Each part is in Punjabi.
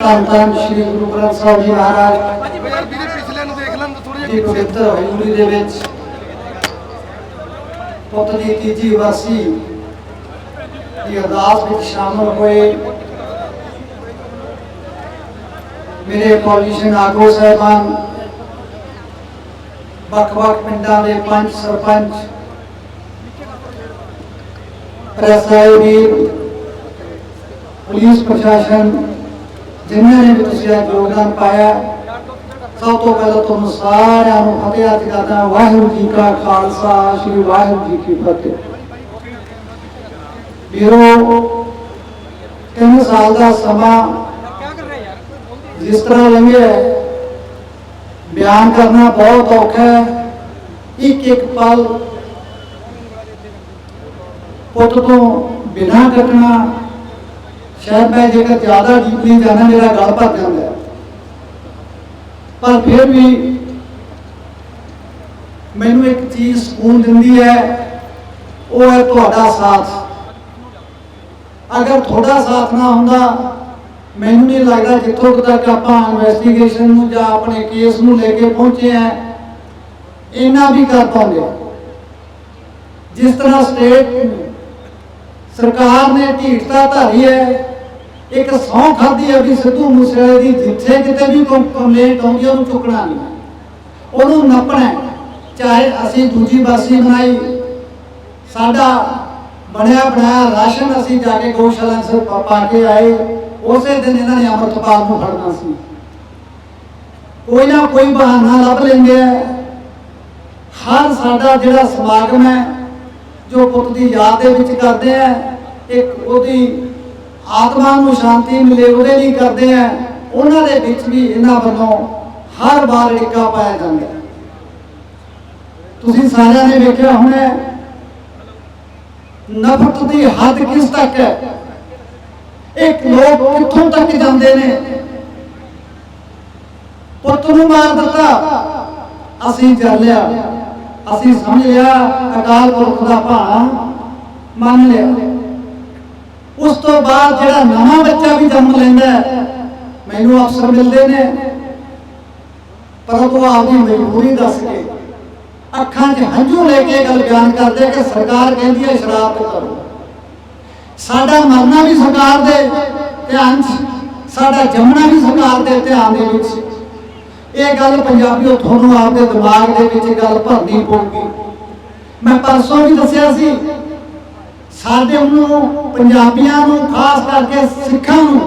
ਧੰਨ ਧੰਨ ਸ੍ਰੀ ਗੁਰੂ ਗ੍ਰੰਥ ਸਾਹਿਬ ਜੀ ਮਹਾਰਾਜ। ਪਿਛਲੇ ਨੂੰ ਦੇਖ ਥੋੜਾ ਦੀ ਪਵਿੱਤਰ ਹਜ਼ੂਰੀ ਦੇ ਵਿੱਚ ਪੁੱਤ ਦੀ ਤੀਜੀ ਵਾਸੀ ਦੀ ਅਰਦਾਸ ਵਿੱਚ ਸ਼ਾਮਲ ਹੋਏ। ਮੇਰੇ ਪੋਲੀਸ਼ਨ ਆਗੂ ਸਾਹਿਬਾਨ ਵੱਖ-ਵੱਖ ਪਿੰਡਾਂ ਦੇ ਪੰਚ ਸਰਪੰਚ ਪ੍ਰੈਸ ਵੀਰ ਪੁਲਿਸ ਪ੍ਰਸ਼ਾਸਨ ਜਿਨ੍ਹਾਂ ਨੇ ਵੀ ਤੁਸੀਂ ਅੱਜ ਯੋਗਦਾਨ ਪਾਇਆ, ਸਭ ਤੋਂ ਪਹਿਲਾਂ ਤੁਹਾਨੂੰ ਸਾਰਿਆਂ ਨੂੰ ਫਤਿਹ ਅਰਜ਼ ਕਰਦਾ ਵਾਹਿਗੁਰੂ ਜੀ ਕਾ ਖਾਲਸਾ, ਸ੍ਰੀ ਵਾਹਿਗੁਰੂ ਜੀ ਕੀ ਫਤਿਹ। ਵੀਰੋ, ਤਿੰਨ ਸਾਲ ਦਾ ਸਮਾਂ ਜਿਸ ਤਰ੍ਹਾਂ ਲੰਘਿਆ ਬਿਆਨ ਕਰਨਾ ਬਹੁਤ ਔਖਾ ਹੈ। ਇੱਕ ਇੱਕ ਪਲ ਪੁੱਤ ਤੋਂ ਬਿਨਾਂ ਕੱਟਣਾ ਸ਼ਾਇਦ ਮੈਂ ਜੇਕਰ ਜ਼ਿਆਦਾ ਡੀਪਲੀ ਜਾਣਾ, ਮੇਰਾ ਗਲ ਭਰ ਜਾਂਦਾ ਪਰ ਫਿਰ ਵੀ ਮੈਨੂੰ ਇੱਕ ਚੀਜ਼ ਸਕੂਨ ਦਿੰਦੀ ਹੈ, ਉਹ ਹੈ ਤੁਹਾਡਾ ਸਾਥ। ਅਗਰ ਤੁਹਾਡਾ ਸਾਥ ਨਾ ਹੁੰਦਾ, ਮੈਨੂੰ ਨਹੀਂ ਲੱਗਦਾ ਜਿੱਥੋਂ ਤੱਕ ਆਪਾਂ ਇਨਵੈਸਟੀਗੇਸ਼ਨ ਨੂੰ ਜਾਂ ਆਪਣੇ ਕੇਸ ਨੂੰ ਲੈ ਕੇ ਪਹੁੰਚੇ ਆ ਇਹਨਾਂ ਵੀ ਕਰ ਪਾਉਂਦੇ। ਜਿਸ ਤਰ੍ਹਾਂ ਸਟੇਟ ਸਰਕਾਰ ਨੇ ਢੀਠਤਾ ਧਾਰੀ ਹੈ। ਇੱਕ ਸਹੁੰ ਖਾਦੀ ਹੈ ਵੀ ਸਿੱਧੂ ਮੂਸੇਵਾਲੇ ਦੀ ਜਿੱਥੇ ਕਿਤੇ ਵੀ ਕੰਪਲੇਂਟ ਆਉਂਦੀ ਉਹਨੂੰ ਚੁੱਕਣਾ ਨਹੀਂ। ਉਹਨੂੰ ਨੱਪਣਾ ਚਾਹੇ ਅਸੀਂ ਦੂਜੀ ਬਾਸੀ ਬਣਾਈ, ਸਾਡਾ ਬਣਿਆ ਬਣਾਇਆ ਰਾਸ਼ਨ ਅਸੀਂ ਜਾ ਕੇ ਗਊਸ਼ਾਲਾ ਸੇ ਪਾ ਪਾ ਕੇ ਆਏ, ਉਸੇ ਦਿਨ ਇਹਨਾਂ ਨੇ ਅੰਮ੍ਰਿਤਪਾਲ ਨੂੰ ਫੜਨਾ ਸੀ। ਕੋਈ ਨਾ ਕੋਈ ਬਹਾਨਾ ਲੱਭ ਲੈਂਦੇ ਆ। ਹਰ ਸਾਡਾ ਜਿਹੜਾ ਸਮਾਗਮ ਹੈ ਜੋ ਪੁੱਤ ਦੀ ਯਾਦ ਦੇ ਵਿੱਚ ਕਰਦੇ ਆ ਇੱਕ ਉਹਦੀ ਆਤਮਾ ਨੂੰ ਸ਼ਾਂਤੀ ਮਿਲੇ, ਉਹਦੇ ਲਈ ਕਰਦੇ ਆ, ਉਹਨਾਂ ਦੇ ਵਿੱਚ ਵੀ ਇਹਨਾਂ ਵੱਲੋਂ ਹਰ ਵਾਰ ੜਿੱਕਾ ਪਾਇਆ ਜਾਂਦਾ ਤੁਸੀਂ ਸਾਰਿਆਂ ਨੇ ਵੇਖਿਆ ਹੋਣਾ ਨਫ਼ਰਤ ਦੀ ਹੱਦ ਕਿਸ ਤੱਕ ਹੈ? ਇੱਕ ਲੋਕ ਕਿੱਥੋਂ ਤੱਕ ਜਾਂਦੇ ਨੇ? ਪੁੱਤ ਨੂੰ ਮਾਰ ਦਿੱਤਾ, ਅਸੀਂ ਚੱਲ ਲਿਆ ਅਸੀਂ ਸਮਝ ਲਿਆ, ਅਕਾਲ ਪੁਰਖ ਦਾ ਭਾਣਾ ਮੰਨ ਲਿਆ। ਉਸ ਤੋਂ ਬਾਅਦ ਜਿਹੜਾ ਨਵਾਂ ਬੱਚਾ ਵੀ ਜਨਮ ਲੈਂਦਾ ਮੈਨੂੰ ਅਫਸਰ ਮਿਲਦੇ ਨੇ। ਪਰ ਉਹ ਆਪਦੀ ਮਜਬੂਰੀ ਦੱਸ ਕੇ ਅੱਖਾਂ 'ਚ ਹੰਝੂ ਲੈ ਕੇ ਗੱਲ ਬਿਆਨ ਕਰਦੇ ਕਿ ਸਰਕਾਰ ਕਹਿੰਦੀ ਹੈ ਸ਼ਰਾਬ ਕਰੋ ਸਾਡਾ ਮਰਨਾ ਵੀ ਸਰਕਾਰ ਦੇ ਧਿਆਨ 'ਚ, ਸਾਡਾ ਜੰਮਣਾ ਵੀ ਸਰਕਾਰ ਦੇ ਧਿਆਨ ਦੇ ਵਿੱਚ। ਇਹ ਗੱਲ ਪੰਜਾਬੀਓ ਤੁਹਾਨੂੰ ਆਪਦੇ ਦਿਮਾਗ ਦੇ ਵਿੱਚ ਇਹ ਗੱਲ ਭਰਨੀ ਪਊਗੀ। ਮੈਂ ਪਰਸੋਂ ਵੀ ਦੱਸਿਆ ਸੀ, ਸਾਡੇ ਨੂੰ ਪੰਜਾਬੀਆਂ ਨੂੰ, ਖਾਸ ਕਰਕੇ ਸਿੱਖਾਂ ਨੂੰ,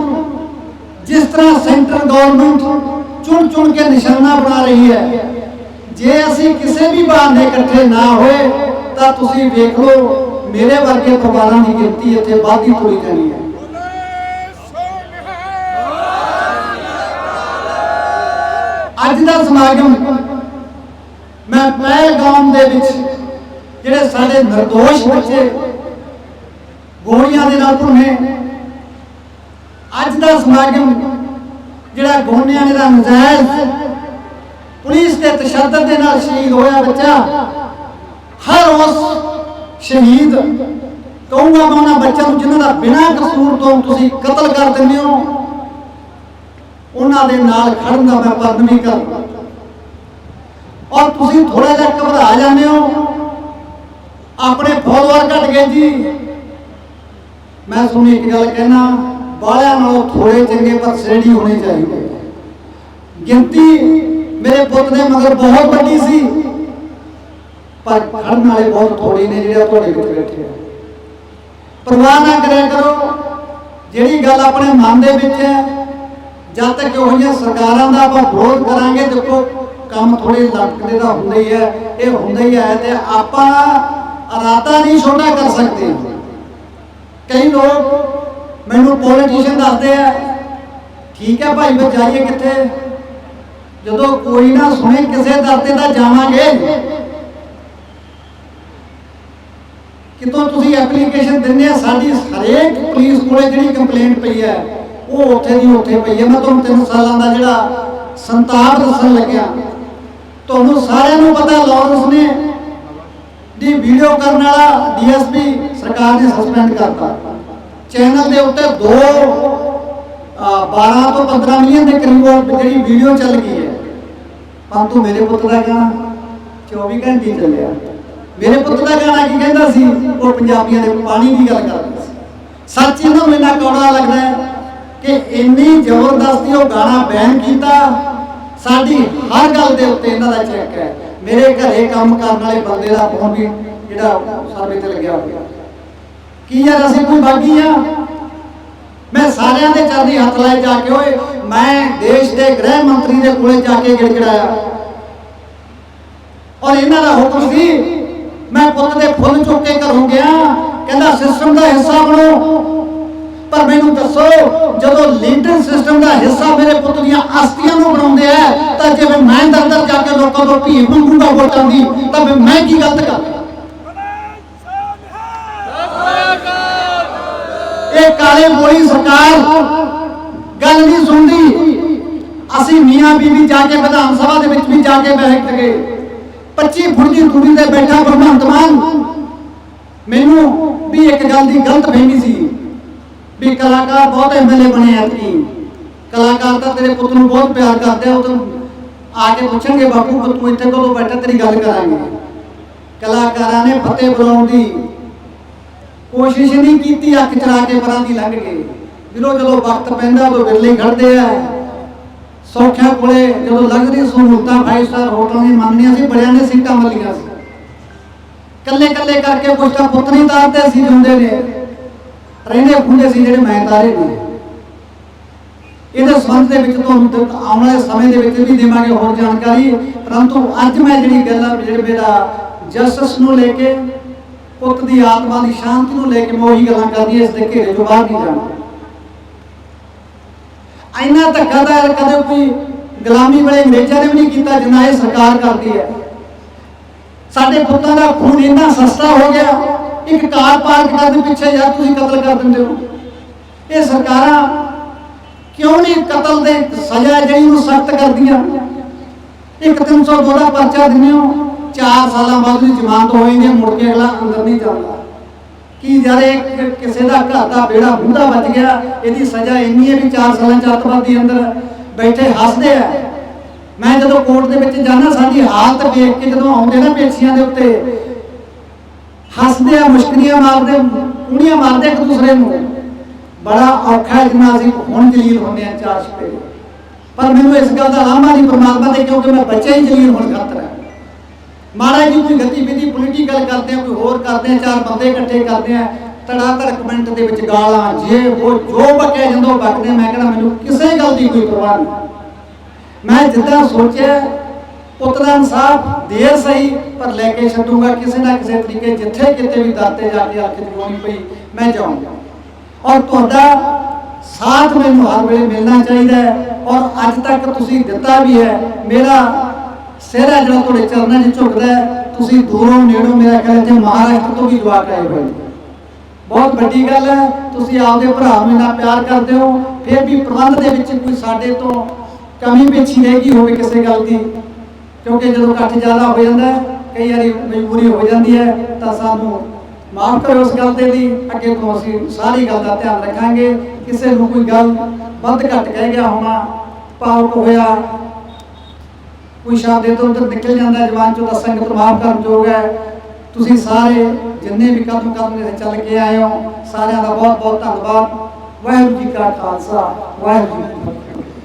ਜਿਸ ਤਰ੍ਹਾਂ ਸੈਂਟਰ ਗਵਰਨਮੈਂਟ ਚੁਣ ਚੁਣ ਕੇ ਨਿਸ਼ਾਨਾ ਬਣਾ ਰਹੀ ਹੈ, ਜੇ ਅਸੀਂ ਕਿਸੇ ਵੀ ਬਹਾਨੇ ਇਕੱਠੇ ਨਾ ਹੋਏ, ਤਾਂ ਤੁਸੀਂ ਵੇਖ ਲਓ, ਮੇਰੇ ਵਰਗੇ ਪਰਿਵਾਰਾਂ ਦੀ ਗਿਣਤੀ ਇੱਥੇ ਵਾਧੀ ਤੁਰੀ ਜਾਣੀ ਹੈ। ਅੱਜ ਦਾ ਸਮਾਗਮ ਮੈਂ ਪਹਿਲਗਾਮ ਦੇ ਵਿੱਚ ਜਿਹੜੇ ਸਾਡੇ ਨਿਰਦੋਸ਼ ਬੱਚੇ ਗੋਲੀਆਂ ਦੇ ਨਾਲ ਭੁੰਨੇ। ਅੱਜ ਦਾ ਸਮਾਗਮ ਜਿਹੜਾ ਗੋਲੀਆਂ ਦੇ ਨਜਾਇਜ਼ ਪੁਲਿਸ ਦੇ ਤਸ਼ੱਦਦ ਦੇ ਨਾਲ ਸ਼ਹੀਦ ਹੋਇਆ ਬੱਚਾ, ਹਰ ਉਸ ਸ਼ਹੀਦ ਕਹੂੰਗਾ ਮੈਂ ਉਹਨਾਂ ਬੱਚਿਆਂ ਨੂੰ ਜਿਨ੍ਹਾਂ ਦਾ ਬਿਨਾਂ ਕਸੂਰ ਤੋਂ ਤੁਸੀਂ ਕਤਲ ਕਰ ਦਿੰਦੇ ਹੋ। ਉਹਨਾਂ ਦੇ ਨਾਲ ਖੜਨ ਦਾ ਮੈਂ ਪਰਨ ਵੀ ਕਰਦਾ। ਔਰ ਤੁਸੀਂ ਥੋੜਾ ਜਿਹਾ ਘਬਰਾ ਜਾਂਦੇ ਹੋ। ਆਪਣੇ ਫੋਲੋਅਰ ਘਟ ਗਏ ਜੀ। ਮੈਂ ਸੁਣੀ ਇੱਕ ਗੱਲ ਕਹਿਣਾ ਬਾਲਿਆਂ ਨਾਲੋਂ ਥੋੜੇ ਚੰਗੇ ਪਰ ਸ਼੍ਰੇਣੀ ਹੋਣੀ ਚਾਹੀਦੀ। ਗਿਣਤੀ ਮੇਰੇ ਪੁੱਤ ਦੇ ਮਗਰ ਬਹੁਤ ਵੱਡੀ ਸੀ। ਪਰ ਖੜਨ ਵਾਲੇ ਬਹੁਤ ਥੋੜੇ ਨੇ ਜਿਹੜੇ ਤੁਹਾਡੇ ਵਿੱਚ ਬੈਠੇ ਆ। ਪਰਵਾਹ ਨਾ ਕਰਿਆ ਕਰੋ। ਜਿਹੜੀ ਗੱਲ ਆਪਣੇ ਮਨ ਦੇ ਵਿੱਚ ਹੈ ਜਦ ਤੱਕ ਇਹੋ ਜਿਹੀਆਂ ਸਰਕਾਰਾਂ ਦਾ ਆਪਾਂ ਵਿਰੋਧ ਕਰਾਂਗੇ, ਦੇਖੋ, ਕੰਮ ਥੋੜੇ ਲਟਕਦੇ ਦਾ ਹੁੰਦਾ ਹੀ ਹੈ ਇਹ ਹੁੰਦਾ ਹੀ ਹੈ ਤੇ ਆਪਾਂ ਇਰਾਦਾ ਨਹੀਂ ਛੋਟਾ ਕਰ ਸਕਦੇ। ਕਈ ਲੋਕ ਮੈਨੂੰ ਪੋਲੀਟੀਸ਼ੀਅਨ ਦੱਸਦੇ ਆ, ਠੀਕ ਹੈ ਭਾਈ, ਫਿਰ ਜਾਈਏ ਕਿੱਥੇ? ਜਦੋਂ ਕੋਈ ਨਾ ਸੁਣੇ ਕਿਸੇ ਦਰ ਤੇ ਜਾਵਾਂਗੇ। ਕਿਤੋਂ ਤੁਸੀਂ ਐਪਲੀਕੇਸ਼ਨ ਦਿੰਦੇ ਆ, ਸਾਡੀ ਹਰੇਕ ਪੁਲਿਸ ਕੋਲੇ ਜਿਹੜੀ ਕੰਪਲੇਂਟ ਪਈ ਹੈ ਉਹ ਉੱਥੇ ਦੀ ਉੱਥੇ ਪਈ ਹੈ। ਮੈਂ ਤੁਹਾਨੂੰ ਤਿੰਨ ਸਾਲਾਂ ਦਾ ਜਿਹੜਾ ਸੰਤਾਪ ਦੱਸਣ ਲੱਗਿਆ। ਤੁਹਾਨੂੰ ਸਾਰਿਆਂ ਨੂੰ ਪਤਾ ਲਾਰੈਂਸ ਨੇ ਦੀ ਵੀਡੀਓ ਕਰਨ ਵਾਲਾ ਡੀਐਸਪੀ ਸਰਕਾਰ ਨੇ ਸਸਪੈਂਡ ਕਰਤਾ। ਚੈਨਲ ਦੇ ਉੱਤੇ ਦੋ 12 ਤੋਂ 15 ਮਿਲੀਅਨ ਦੇ ਕਰੀਬ ਜਿਹੜੀ ਵੀਡੀਓ ਚੱਲ ਗਈ ਹੈ। ਪੰਤੂ ਮੇਰੇ ਪੁੱਤ ਦਾ ਗਾਣਾ 24 ਘੰਟੇ ਚੱਲਿਆ। ਮੇਰੇ ਪੁੱਤ ਦਾ ਗਾਣਾ ਕੀ ਕਹਿੰਦਾ ਸੀ? ਉਹ ਪੰਜਾਬੀਆਂ ਦੇ ਪਾਣੀ ਦੀ ਗੱਲ ਕਰਦਾ ਸੀ। ਸੱਚ ਇਹਨਾਂ ਨੂੰ ਇੰਨਾ ਕੌੜਾ ਲੱਗਦਾ ਹੈ। ਕਿ ਇੰਨੀ ਜ਼ਬਰਦਸਤੀ ਉਹ ਗਾਣਾ ਬੈਨ ਕੀਤਾ, ਸਾਡੀ ਹਰ ਗੱਲ ਦੇ ਉੱਤੇ ਇਹਨਾਂ ਦਾ ਚੈੱਕ ਹੈ। ਮੇਰੇ ਘਰੇ ਕੰਮ ਕਰਨ ਵਾਲੇ ਬੰਦੇ ਦਾ ਫੋਨ ਵੀ ਜਿਹੜਾ ਸਰਵੇ ਤੇ ਲੱਗਿਆ ਹੋਇਆ। ਕੀ ਯਾਰ ਅਸੀਂ ਕੋਈ ਬਾਗੀ ਆ? ਮੈਂ ਸਾਰਿਆਂ ਦੇ ਚਰਨੀ ਹੱਥ ਲਾਏ ਜਾ ਕੇ, ਓਏ, ਮੈਂ ਦੇਸ਼ ਦੇ ਗ੍ਰਹਿ ਮੰਤਰੀ ਦੇ ਕੋਲੇ ਜਾ ਕੇ ਗਿੜਗੜਾਇਆ। ਔਰ ਇਹਨਾਂ ਦਾ ਹੁਕਮ ਸੀ, ਮੈਂ ਪੁੱਤ ਦੇ ਫੁੱਲ ਚੁੱਕ ਕੇ ਘਰੋਂ ਗਿਆ, ਕਹਿੰਦਾ ਸਿਸਟਮ ਦਾ ਹਿੱਸਾ ਬਣੋ। ਮੈਨੂੰ ਦੱਸੋ, ਜਦੋਂ ਲੀਡਰ ਸਿਸਟਮ ਦਾ ਹਿੱਸਾ ਮੇਰੇ ਪੁੱਤ ਦੀਆਂ ਅਸਤੀਆਂ ਨੂੰ ਬਣਾਉਂਦੇ ਆ, ਤਾਂ ਜੇ ਮੈਂ ਦਰਦਰ ਜਾ ਕੇ ਲੋਕਾਂ ਤੋਂ ਭੀਖ ਮੰਗੂਗਾ ਵੋਟਾਂ ਦੀ ਤਾਂ ਮੈਂ ਕੀ ਗਲਤ ਕਰ? ਇਹ ਕਾਲੇ ਮੋੜੀ ਸਰਕਾਰ ਗੱਲ ਨਹੀਂ ਸੁਣਦੀ। ਅਸੀਂ ਮੀਆਂ ਬੀਬੀ ਜਾ ਕੇ ਵਿਧਾਨ ਸਭਾ ਦੇ ਵਿੱਚ ਵੀ ਜਾ ਕੇ ਬੈਠ ਗਏ 25 ਫੁੱਟ ਦੀ ਦੂਰੀ ਤੇ ਬੈਠਾ ਭਗਵੰਤ ਮਾਨ, ਮੈਨੂੰ ਵੀ ਇੱਕ ਗੱਲ ਦੀ ਗਲਤ ਫਹਿਮੀ ਸੀ। ਵੀ ਕਲਾਕਾਰ ਬਹੁਤ ਐਮਐਲਏ ਬਣੇ ਆ ਤੀ ਕਲਾਕਾਰ ਤਾਂ ਤੇਰੇ ਪੁੱਤ ਨੂੰ ਬਹੁਤ ਪਿਆਰ ਕਰਦੇ ਆ, ਉਹ ਆ ਕੇ ਪੁੱਛਣਗੇ, ਬਾਪੂ, ਤੂੰ ਇੱਥੇ ਕਦੋਂ ਬੈਠਾ? ਤੇਰੀ ਗੱਲ ਕਰਾਂਗੇ। ਕਲਾਕਾਰਾਂ ਨੇ ਫਤਿਹ ਬੁਲਾਉਣ ਦੀ ਕੋਸ਼ਿਸ਼ ਨਹੀਂ ਕੀਤੀ ਅੱਖ ਚੜਾ ਕੇ ਪਰਾਂ ਦੀ ਲੰਘ ਗਏ। ਜਦੋਂ ਜਦੋਂ ਵਕਤ ਪੈਂਦਾ, ਉਦੋਂ ਵਿਰਲੇ ਖੜਦੇ ਆ। ਸੌਖਿਆ ਕੋਲੇ ਜਦੋਂ ਲੱਗਦੀ ਸਹੂਲਤਾਂ ਫਾਈਵ ਸਟਾਰ ਹੋਟਲਾਂ ਦੀ ਮੰਨਣੀਆਂ ਸੀ, ਬੜਿਆਂ ਨੇ ਸੀਟਾਂ ਮੱਲੀਆਂ ਸੀ। ਕੱਲੇ ਕੱਲੇ ਕਰਕੇ ਕੁਛ ਤਾਂ ਪੁੱਤ ਨਹੀਂ ਤਾਰਦੇ ਸੀ ਹੁੰਦੇ ਨੇ। ਰਹਿੰਦੇ ਖੁੰਦੇ ਸੀ ਜਿਹੜੇ ਮੈਂ ਤਾਰੇ ਨੇ ਇਹਦੇ ਸੰਬੰਧ ਦੇ ਵਿੱਚ ਤੁਹਾਨੂੰ ਆਉਣ ਵਾਲੇ ਸਮੇਂ ਦੇ ਵਿੱਚ ਵੀ ਦੇਵਾਂਗੇ ਹੋਰ ਜਾਣਕਾਰੀ। ਪਰੰਤੂ ਅੱਜ ਮੈਂ ਜਿਹੜੀ ਗੱਲ ਜਿਹੜੇ ਮੇਰਾ ਜਸਟਿਸ ਨੂੰ ਲੈ ਕੇ, ਪੁੱਤ ਦੀ ਆਤਮਾ ਦੀ ਸ਼ਾਂਤੀ ਨੂੰ ਲੈ ਕੇ ਮੈਂ ਉਹੀ ਗੱਲਾਂ ਕਰਦੀ ਇਸ ਦੇ ਘੇਰੇ ਤੋਂ ਬਾਹਰ ਨਹੀਂ ਜਾਣਾ। ਇੰਨਾ ਧੱਕਾ ਤਾਂ ਕਦੇ ਕੋਈ ਗੁਲਾਮੀ ਵਾਲੇ ਅੰਗਰੇਜ਼ਾਂ ਨੇ ਵੀ ਨਹੀਂ ਕੀਤਾ ਜਿੰਨਾ ਇਹ ਸਰਕਾਰ ਕਰਦੀ ਹੈ। ਸਾਡੇ ਪੁੱਤਾਂ ਦਾ ਖੂਨ ਇੰਨਾ ਸਸਤਾ ਹੋ ਗਿਆ। ਇੱਕ ਕਾਰ ਪਾਰਕ ਕਰਨ ਪਿੱਛੇ ਯਾਰ ਤੁਸੀਂ ਕਤਲ ਕਰ ਦਿੰਦੇ ਹੋ। ਇਹ ਸਰਕਾਰਾਂ ਕਿਉਂ ਨਹੀਂ ਕਤਲ ਦੇ ਸਜ਼ਾ ਜਿਹੜੀ ਨੂੰ ਸਖਤ ਕਰਦੀਆਂ? ਇੱਕ 302 ਦਾ ਪਰਚਾ ਦਿੰਦੇ ਹੋ 4 ਸਾਲਾਂ ਬਾਅਦ ਦੀ ਜ਼ਮਾਨਤ ਹੋ ਜਾਂਦੀ ਮੁੜ ਕੇ ਅਗਲਾ ਅੰਦਰ ਨਹੀਂ ਜਾਂਦਾ। ਕੀ ਜਦ ਕਿਸੇ ਦਾ ਘਰ ਦਾ ਬੇੜਾ ਬੁੱਢਾ ਬਚ ਗਿਆ, ਇਹਦੀ ਸਜ਼ਾ ਇੰਨੀ ਹੈ ਵੀ 4 ਸਾਲਾਂ ਚ ਅੱਤਵਾਦੀ ਅੰਦਰ, ਬੈਠੇ ਹੱਸਦੇ ਆ। ਮੈਂ ਜਦੋਂ ਕੋਰਟ ਦੇ ਵਿੱਚ ਜਾਣਾ ਸਾਡੀ ਹਾਲਤ ਵੇਖ ਕੇ ਜਦੋਂ ਆਉਂਦੇ ਨਾ ਪੇਸ਼ੀਆਂ ਦੇ ਉੱਤੇ ਹੱਸਦੇ ਆ, ਮੁਸ਼ਕਲੀਆਂ ਮਾਰਦੇ ਕੁੜੀਆਂ ਮਾਰਦੇ ਇੱਕ ਦੂਸਰੇ ਨੂੰ। ਬੜਾ ਔਖਾ ਹੈ ਅਸੀਂ ਹੁਣ ਜਲੀਲ ਹੁੰਦੇ ਆ ਚਾਰ ਛਪੇ। ਪਰ ਮੈਨੂੰ ਇਸ ਗੱਲ ਦਾ ਲਾਮਾ ਨਹੀਂ ਪਰਮਾਤਮਾ ਦੇ ਕਿਉਂਕਿ ਮੈਂ ਬੱਚਾ ਹੀ ਜਲੀਲ ਹੋਣ ਖਾਤਰ ਹੈ। ਮਾੜਾ ਜੀ ਕੋਈ ਗਤੀਵਿਧੀ ਪੋਲੀਟੀਕਲ ਕਰਦੇ ਆ, ਕੋਈ ਹੋਰ ਕਰਦੇ ਆ, ਚਾਰ ਬੰਦੇ ਇਕੱਠੇ ਕਰਦੇ ਆ ਤੜਾ ਤੜ ਕਮੈਂਟ ਦੇ ਵਿੱਚ ਗਾਲਾਂ, ਜੇ ਉਹ ਜੋ ਬਕਿਆ ਉਹ ਬਕਦੇ ਮੈਂ ਕਹਿੰਦਾ, ਮੈਨੂੰ ਕਿਸੇ ਗੱਲ ਦੀ ਕੋਈ ਪਰਵਾਹ ਨਹੀਂ। ਮੈਂ ਜਿੱਦਾਂ ਸੋਚਿਆ ਪੁੱਤ ਦਾ ਇਨਸਾਫ ਦੇਰ ਸਹੀ, ਪਰ ਲੈ ਕੇ ਛੱਡੂਗਾ ਕਿਸੇ ਨਾ ਕਿਸੇ ਤਰੀਕੇ, ਜਿੱਥੇ ਕਿਤੇ ਵੀ ਦਾਤੇ ਜਾ ਕੇ ਅੱਖ ਜਗਾਉਣੀ ਪਈ, ਮੈਂ ਜਾਊਂਗਾ। ਔਰ ਤੁਹਾਡਾ ਸਾਥ ਮੈਨੂੰ ਹਰ ਵੇਲੇ ਮਿਲਣਾ ਚਾਹੀਦਾ ਹੈ, ਔਰ ਅੱਜ ਤੱਕ ਤੁਸੀਂ ਦਿੱਤਾ ਵੀ ਹੈ, ਮੇਰਾ ਸਿਹਰਾ ਜਿਹੜਾ ਤੁਹਾਡੇ ਚਰਨਾਂ 'ਚ ਝੁਕਦਾ ਹੈ, ਤੁਸੀਂ ਦੂਰੋਂ ਨੇੜੋਂ ਮੇਰਾ ਖਿਆਲ ਤੇ ਮਹਾਰਾਸ਼ਟਰ ਤੋਂ ਵੀ ਜਵਾਕ ਆਏ ਹੋਏ ਬਹੁਤ ਵੱਡੀ ਗੱਲ ਹੈ, ਤੁਸੀਂ ਆਪਦੇ ਭਰਾ ਨੂੰ ਇੰਨਾ ਪਿਆਰ ਕਰਦੇ ਹੋ, ਫਿਰ ਵੀ ਪ੍ਰਬੰਧ ਦੇ ਵਿੱਚ ਕੋਈ ਸਾਡੇ ਤੋਂ ਕਮੀ ਪੇਛੀ ਰਹਿ ਗਈ ਹੋਵੇ ਕਿਸੇ ਗੱਲ ਦੀ ਕਿਉਂਕਿ ਜਦੋਂ ਇਕੱਠ ਜ਼ਿਆਦਾ ਹੋ ਜਾਂਦਾ ਕਈ ਵਾਰੀ ਮਜਬੂਰੀ ਹੋ ਜਾਂਦੀ ਹੈ, ਤਾਂ ਸਾਨੂੰ ਮਾਫ ਕਰੋ ਉਸ ਗੱਲ ਦੇ ਲਈ। ਅੱਗੇ ਤੋਂ ਅਸੀਂ ਸਾਰੀ ਗੱਲ ਦਾ ਧਿਆਨ ਰੱਖਾਂਗੇ। ਕਿਸੇ ਨੂੰ ਕੋਈ ਗੱਲ ਵੱਧ ਘੱਟ ਕਹਿ ਗਿਆ ਹੋਣਾ ਭਾਵੁਕ ਹੋਇਆ ਕੋਈ ਸ਼ਬਦ ਇਧਰ ਉਧਰ ਨਿਕਲ ਜਾਂਦਾ ਜਵਾਨ ਜ਼ਬਾਨ ਚੋਂ ਤਾਂ ਸੰਗਤ ਮਾਫ ਕਰਨ ਯੋਗ ਹੈ। ਤੁਸੀਂ ਸਾਰੇ ਜਿੰਨੇ ਵੀ ਕਦਮ ਕਦਮ ਦੇ ਚੱਲ ਕੇ ਆਏ ਹੋ, ਸਾਰਿਆਂ ਦਾ ਬਹੁਤ ਬਹੁਤ ਧੰਨਵਾਦ। ਵਾਹਿਗੁਰੂ ਜੀ ਕਾ ਖਾਲਸਾ, ਵਾਹਿਗੁਰੂ ਜੀ